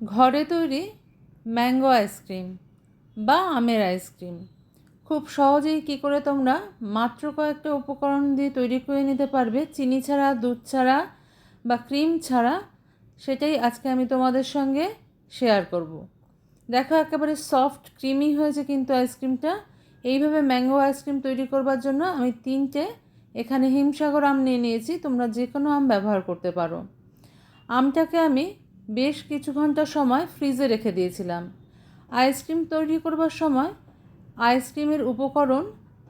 ঘরে তৈরি mango ice cream বা আমের আইসক্রিম। খুব সহজেই কী করে তোমরা মাত্র কয়েকটা উপকরণ দিয়ে তৈরি করে নিতে পারবে, চিনি ছাড়া, দুধ ছাড়া বা ক্রিম ছাড়া, সেটাই আজকে আমি তোমাদের সঙ্গে শেয়ার করব। দেখো, একেবারে সফট, ক্রিমি হয়েছে কিন্তু আইসক্রিমটা। এইভাবে ম্যাঙ্গো আইসক্রিম তৈরি করবার জন্য আমি তিনটে, এখানে হিমসাগর আম নিয়ে নিয়েছি, তোমরা যে কোনো আম ব্যবহার করতে পারো। আমটাকে আমি বেশ কিছু ঘণ্টা সময় ফ্রিজে রেখে দিয়েছিলাম। আইসক্রিম তৈরি করবার সময় আইসক্রিমের উপকরণ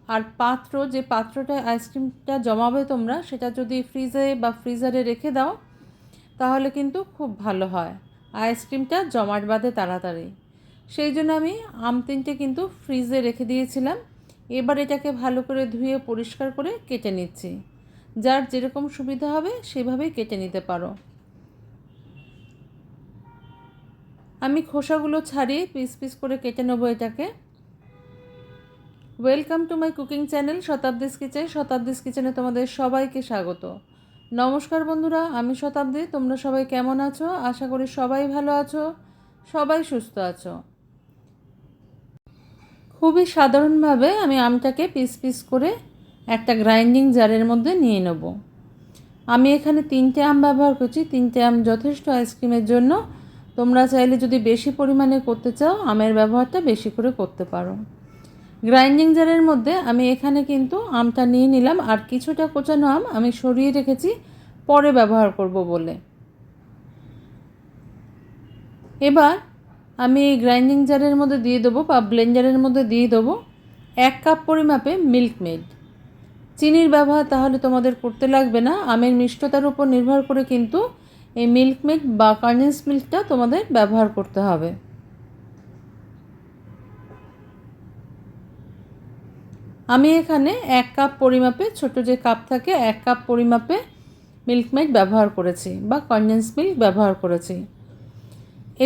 আর পাত্র, যে পাত্রটায় আইসক্রিমটা জমাবে তোমরা, সেটা যদি ফ্রিজে বা ফ্রিজারে রেখে দাও, তাহলে কিন্তু খুব ভালো হয়। আইসক্রিমটা জমাট বাঁধে তাড়াতাড়ি। সেই জন্য আমি আম তিনটে কিন্তু ফ্রিজে রেখে দিয়েছিলাম। এবার এটাকে ভালো করে ধুয়ে পরিষ্কার করে কেটে নিচ্ছি। যার যেরকম সুবিধা হবে, সেভাবেই কেটে নিতে পারো। আমি খোসাগুলো ছাড়িয়ে পিস পিস করে কেটে নেব এটাকে। Welcome to my cooking channel Shatabdi's kitchen Shatabdi's কিচেনে তোমাদের সবাইকে স্বাগত। নমস্কার বন্ধুরা, আমি শতাব্দী। তোমরা সবাই কেমন আছো? আশা করি সবাই ভালো আছো, সবাই সুস্থ আছো। খুবই সাধারণভাবে আমি আমটাকে পিস পিস করে একটা গ্রাইন্ডিং জারের মধ্যে নিয়ে নেব। আমি এখানে তিনটে আম ব্যবহার করছি। তিনটে আম যথেষ্ট আইসক্রিমের জন্য। তোমরা চাইলে যদি বেশি পরিমাণে করতে চাও, আমের ব্যবহারটা বেশি করে করতে পারো। গ্রাইন্ডিং জারের মধ্যে আমি এখানে কিন্তু আমটা নিয়ে নিলাম, আর কিছুটা কোচানো আম আমি সরিয়ে রেখেছি, পরে ব্যবহার করব বলে। এবার আমি এই গ্রাইন্ডিং জারের মধ্যে দিয়ে দেবো বা ব্লেন্ডারের মধ্যে দিয়ে দেবো এক কাপ পরিমাপে মিল্ক মেড। চিনির ব্যবহার তাহলে তোমাদের করতে লাগবে না, আমের মিষ্টতার উপর নির্ভর করে কিন্তু এই মিল্ক মেড বা কন্ডেন্স মিল্কটা তোমাদের ব্যবহার করতে হবে। আমি এখানে এক কাপ পরিমাপে, ছোট যে কাপ থাকে, এক কাপ পরিমাপে মিল্কমেড ব্যবহার করেছি বা কন্ডেন্স মিল্ক ব্যবহার করেছি।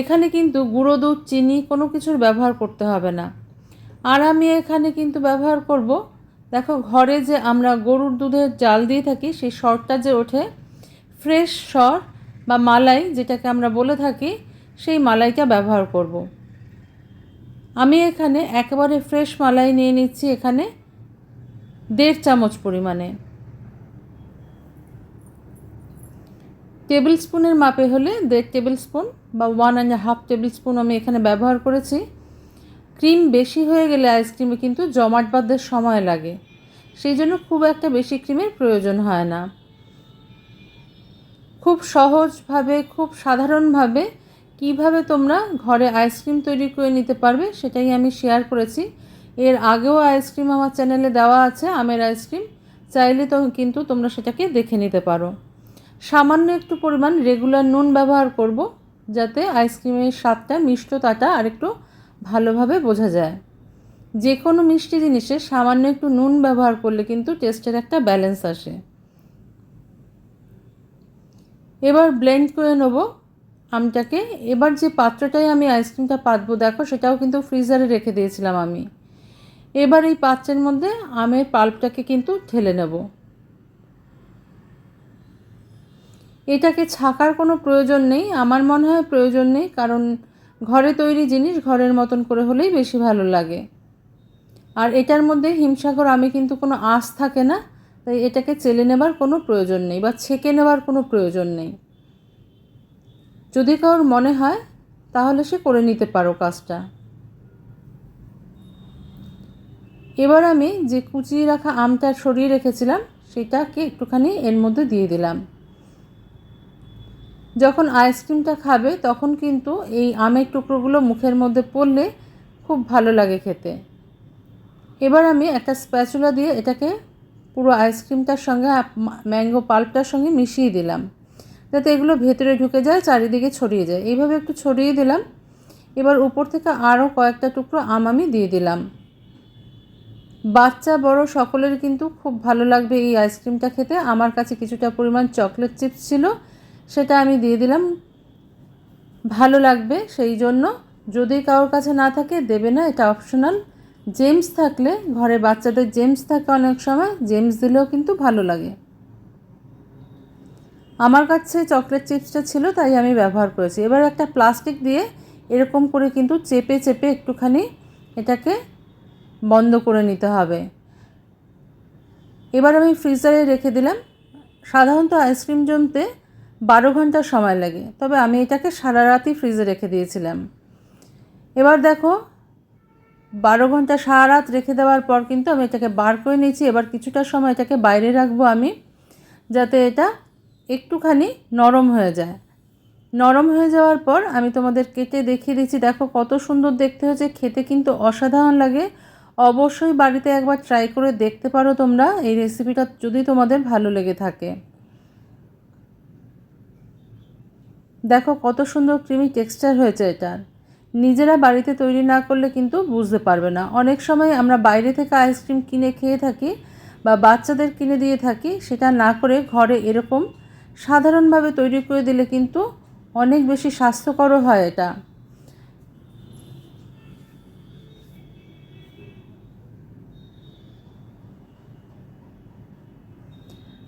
এখানে কিন্তু গুঁড়ো দুধ, চিনি কোনো কিছুর ব্যবহার করতে হবে না। আর আমি এখানে কিন্তু ব্যবহার করব, দেখো ঘরে যে আমরা গরুর দুধের জাল দিয়ে থাকি, সেই সরটা যে ওঠে ফ্রেশ সর বা মালাই, যেটাকে আমরা বলে থাকি, সেই মালাইটা ব্যবহার করব। আমি এখানে একেবারে ফ্রেশ মালাই নিয়ে নিচ্ছি এখানে দেড় চামচ পরিমাণে। টেবিল স্পুনের মাপে হলে দেড় টেবিল স্পুন বা one and half table spoon আমি এখানে ব্যবহার করেছি। ক্রিম বেশি হয়ে গেলে আইসক্রিমে কিন্তু জমাট বাঁধতে সময় লাগে। সেই জন্য খুব একটা বেশি ক্রিমের প্রয়োজন হয় না। খুব সহজভাবে, খুব সাধারণভাবে কীভাবে তোমরা ঘরে আইসক্রিম তৈরি করে নিতে পারবে সেটাই আমি শেয়ার করেছি। এর আগেও আইসক্রিম আমার চ্যানেলে দেওয়া আছে, আমের আইসক্রিম চাইলে তো কিন্তু তোমরা সেটাকে দেখে নিতে পারো। সামান্য একটু পরিমাণ রেগুলার নুন ব্যবহার করব, যাতে আইসক্রিমের স্বাদটা, মিষ্টতাটা আরেকটু ভালোভাবে বোঝা যায়। যে কোনো মিষ্টি জিনিসে সামান্য একটু নুন ব্যবহার করলে কিন্তু টেস্টের একটা ব্যালেন্স আসে। এবার ব্লেন্ড করে নেব আমটাকে। এবার যে পাত্রটায় আমি আইসক্রিমটা পাতবো, দেখো সেটাও কিন্তু ফ্রিজারে রেখে দিয়েছিলাম আমি। এবার এই পাত্রের মধ্যে আমের পাল্পটাকে কিন্তু ঢেলে নেব। এটাকে ছাকার কোনো প্রয়োজন নেই, আমার মনে হয় প্রয়োজন নেই, কারণ ঘরে তৈরি জিনিস ঘরের মতন করে হলেই বেশি ভালো লাগে। আর এটার মধ্যে হিমসাগর আমি কিন্তু কোনো আঁশ থাকে না তাই এটাকে চেলে নেবার কোনো প্রয়োজন নেই বা ছেঁকে নেবার কোনো প্রয়োজন নেই। যদি কারোর মনে হয়, তাহলে সে করে নিতে পারো কাজটা। এবার আমি যে কুচিয়ে রাখা আমটা সরিয়ে রেখেছিলাম, সেটাকে একটুখানি এর মধ্যে দিয়ে দিলাম। যখন আইসক্রিমটা খাবে, তখন কিন্তু এই আমের টুকরোগুলো মুখের মধ্যে পড়লে খুব ভালো লাগে খেতে। এবার আমি একটা স্প্যাচুলা দিয়ে এটাকে পুরো আইসক্রিমটার সঙ্গে ম্যাঙ্গো পাল্পটার সঙ্গে মিশিয়ে দিলাম। যাতে এগুলো ভেতরে ঢুকে যায়, চারিদিকে ছড়িয়ে যায়। এইভাবে একটু ছড়িয়ে দিলাম। এবার উপর থেকে আরও কয়েকটা টুকরো আম আমি দিয়ে দিলাম। বাচ্চা, বড় সকলের কিন্তু খুব ভালো লাগবে এই আইসক্রিমটা খেতে। আমার কাছে কিছুটা পরিমাণ চকলেট চিপস ছিল, সেটা আমি দিয়ে দিলাম। ভালো লাগবে সেই জন্য। যদি কারোর কাছে না থাকে, দেবে না, এটা অপশনাল। জেমস থাকলে ঘরে বাচ্চাদের জেমস থাকে অনেক সময় জেমস দিলেও কিন্তু ভালো লাগে। আমার কাছে চকলেট চিপসটা ছিল, তাই আমি ব্যবহার করেছি। এবার একটা প্লাস্টিক দিয়ে এরকম করে কিন্তু চেপে চেপে একটুখানি এটাকে বন্ধ করে নিতে হবে। এবার আমি ফ্রিজারে রেখে দিলাম। সাধারণত আইসক্রিম জমতে বারো ঘণ্টা সময় লাগে, তবে আমি এটাকে সারা রাতই ফ্রিজে রেখে দিয়েছিলাম। এবার দেখো বারো ঘণ্টা সারা রাত রেখে দেওয়ার পর কিন্তু আমি এটাকে বার করে নিয়েছি। এবার কিছুটা সময় এটাকে বাইরে রাখব আমি, যাতে এটা একটুখানি নরম হয়ে যায়। নরম হয়ে যাওয়ার পর আমি তোমাদের কেটে দেখিয়ে দিচ্ছি। দেখো কত সুন্দর দেখতে হয়েছে, খেতে কিন্তু অসাধারণ লাগে। অবশ্যই বাড়িতে একবার ট্রাই করে দেখতে পারো তোমরা, এই রেসিপিটা যদি তোমাদের ভালো লেগে থাকে। দেখো কত সুন্দর ক্রিমি টেক্সচার হয়েছে এটার। নিজেরা বাড়িতে তৈরি না করলে কিন্তু বুঝতে পারবে না। অনেক সময় আমরা বাইরে থেকে আইসক্রিম কিনে খেয়ে থাকি বা বাচ্চাদের কিনে দিয়ে থাকি, সেটা না করে ঘরে এরকম সাধারণভাবে তৈরি করে দিলে কিন্তু অনেক বেশি স্বাস্থ্যকরও হয় এটা।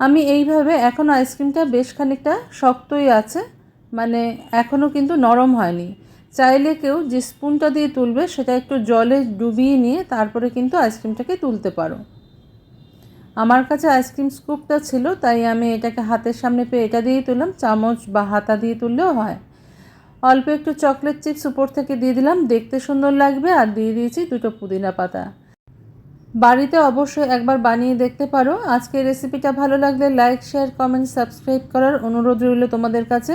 আমি এইভাবে এখন আইসক্রিমটা বেশ খানিকটা শক্তই আছে মানে এখনও কিন্তু নরম হয়নি। চাইলে কেউ যে স্পুনটা দিয়ে তুলবে, সেটা একটু জলে ডুবিয়ে নিয়ে তারপরে কিন্তু আইসক্রিমটাকে তুলতে পারো। আমার কাছে আইসক্রিম স্কুপটা ছিল, তাই আমি এটাকে হাতের সামনে পেয়ে এটা দিয়েই তুললাম। চামচ বা হাতা দিয়ে তুললেও হয়। অল্প একটু চকলেট চিপস উপর থেকে দিয়ে দিলাম, দেখতে সুন্দর লাগবে। আর দিয়ে দিয়েছি দুটো পুদিনা পাতা। বাড়িতে অবশ্যই একবার বানিয়ে দেখতে পারো। আজকের রেসিপিটা ভালো লাগলে লাইক শেয়ার কমেন্ট সাবস্ক্রাইব করার অনুরোধ রইল তোমাদের কাছে।